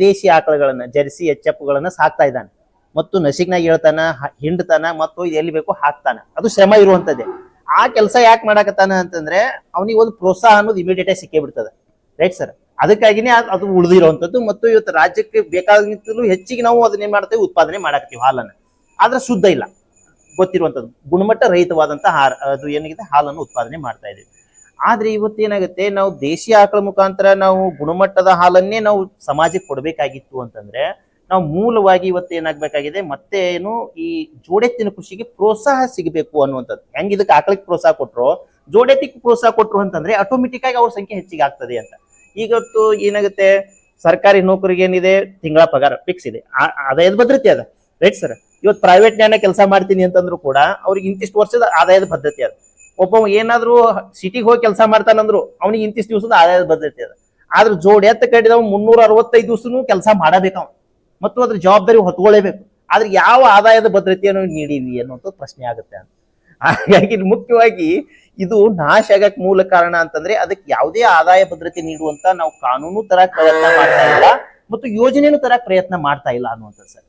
ದೇಶಿ ಆಕಳುಗಳನ್ನ, ಜರ್ಸಿ ಎಚ್ಚಪ್ಪುಗಳನ್ನ ಸಾಕ್ತಾ ಇದ್ದಾನೆ. ಮತ್ತು ನಸಿಕ್ನಾಗ ಹೇಳ್ತಾನ ಹಿಂಡ್ತಾನ, ಮತ್ತು ಎಲ್ಲಿ ಬೇಕು ಹಾಕ್ತಾನ. ಅದು ಶ್ರಮ ಇರುವಂತದ್ದೇ ಆ ಕೆಲಸ ಯಾಕೆ ಮಾಡಾಕತ್ತಾನ ಅಂತಂದ್ರೆ, ಅವನಿಗೆ ಒಂದು ಪ್ರೋತ್ಸಾಹ ಅನ್ನೋದು ಇಮಿಡಿಯೇಟ್ ಆಗಿ ಸಿಕ್ಕೇ ಬಿಡ್ತದೆ. ರೈಟ್ ಸರ್ ಅದಕ್ಕಾಗಿನೇ ಅದ್- ಉಳಿದಿರುವಂತದ್ದು ಮತ್ತು ಇವತ್ತು ರಾಜ್ಯಕ್ಕೆ ಬೇಕಾಗಿಂತಲೂ ಹೆಚ್ಚಿಗೆ ನಾವು ಅದನ್ನೇನ್ ಮಾಡ್ತೇವೆ, ಉತ್ಪಾದನೆ ಮಾಡಾಕತ್ತೀವಿ ಹಾಲನ್ನು. ಆದ್ರೆ ಶುದ್ಧ ಇಲ್ಲ. ಗೊತ್ತಿರುವಂಥದ್ದು. ಗುಣಮಟ್ಟ ರಹಿತವಾದಂತಹ ಅದು ಏನಾಗಿದೆ ಹಾಲನ್ನು ಉತ್ಪಾದನೆ ಮಾಡ್ತಾ ಇದೀವಿ ಆದ್ರೆ ಇವತ್ತು ಏನಾಗುತ್ತೆ, ನಾವು ದೇಶಿ ಆಕಳ ಮುಖಾಂತರ ನಾವು ಗುಣಮಟ್ಟದ ಹಾಲನ್ನೇ ನಾವು ಸಮಾಜಕ್ಕೆ ಕೊಡಬೇಕಾಗಿತ್ತು ಅಂತಂದ್ರೆ, ನಾವು ಮೂಲವಾಗಿ ಇವತ್ತು ಏನಾಗಬೇಕಾಗಿದೆ ಮತ್ತೆ ಏನು ಈ ಜೋಡೆತ್ತಿನ ಕೃಷಿಗೆ ಪ್ರೋತ್ಸಾಹ ಸಿಗಬೇಕು ಅನ್ನುವಂಥದ್ದು. ಹೆಂಗ್ ಇದಕ್ಕೆ ಆಕಳಕ್ಕೆ ಪ್ರೋತ್ಸಾಹ ಕೊಟ್ರು? ಜೋಡೆತ್ತಿಗೆ ಪ್ರೋತ್ಸಾಹ ಕೊಟ್ರು ಅಂತಂದ್ರೆ ಆಟೋಮೆಟಿಕ್ ಆಗಿ ಅವ್ರ ಸಂಖ್ಯೆ ಹೆಚ್ಚಿಗೆ ಆಗ್ತದೆ ಅಂತ. ಈಗತ್ತು ಏನಾಗುತ್ತೆ, ಸರ್ಕಾರಿ ನೌಕರಿಗೆ ಏನಿದೆ, ತಿಂಗಳ ಪಗಾರ ಫಿಕ್ಸ್ ಇದೆ. ಆದಾಯದ ಭದ್ರತೆ ಅದ. ರೈಟ್ ಸರ್ ಇವತ್ತು ಪ್ರೈವೇಟ್ ನ್ಯಾಯ ಕೆಲಸ ಮಾಡ್ತೀನಿ ಅಂತಂದ್ರು ಕೂಡ, ಅವ್ರಿಗೆ ಇಂತಿಷ್ಟು ವರ್ಷದ ಆದಾಯದ ಭದ್ರತೆ ಅದ. ಒಬ್ಬ ಏನಾದ್ರು ಸಿಟಿಗೆ ಹೋಗಿ ಕೆಲಸ ಮಾಡ್ತಾನಂದ್ರು, ಅವ್ನಿಗೆ ಇಂತಿಷ್ಟು ದಿವಸದ ಆದಾಯದ ಭದ್ರತೆ ಅದ. ಆದ್ರ ಜೋಡಿ ಎತ್ತ ಕಡಿದ ಮುನ್ನೂರ ಅರವತ್ತೈದು ದಿವಸನು ಕೆಲಸ ಮಾಡಬೇಕು ಮತ್ತು ಅದ್ರ ಜವಾಬ್ದಾರಿ ಹೊತ್ಕೊಳ್ಳೇಬೇಕು ಆದ್ರೆ ಯಾವ ಆದಾಯದ ಭದ್ರತೆಯನ್ನು ನೀಡಿವಿ ಅನ್ನುವಂಥ ಪ್ರಶ್ನೆ ಆಗುತ್ತೆ ಅಂತ ಹಾಗಾಗಿ ಮುಖ್ಯವಾಗಿ ಇದು ನಾಶ ಆಗಕ್ ಮೂಲ ಕಾರಣ ಅಂತಂದ್ರೆ ಅದಕ್ಕೆ ಯಾವುದೇ ಆದಾಯ ಭದ್ರತೆ ನೀಡುವಂತ ನಾವು ಕಾನೂನು ತರ ಪ್ರಯತ್ನ ಮಾಡ್ತಾ ಇಲ್ಲ, ಮತ್ತು ಯೋಜನೆನೂ ತರ ಪ್ರಯತ್ನ ಮಾಡ್ತಾ ಇಲ್ಲ ಅನ್ನುವಂಥದ್ದು ಸರ್.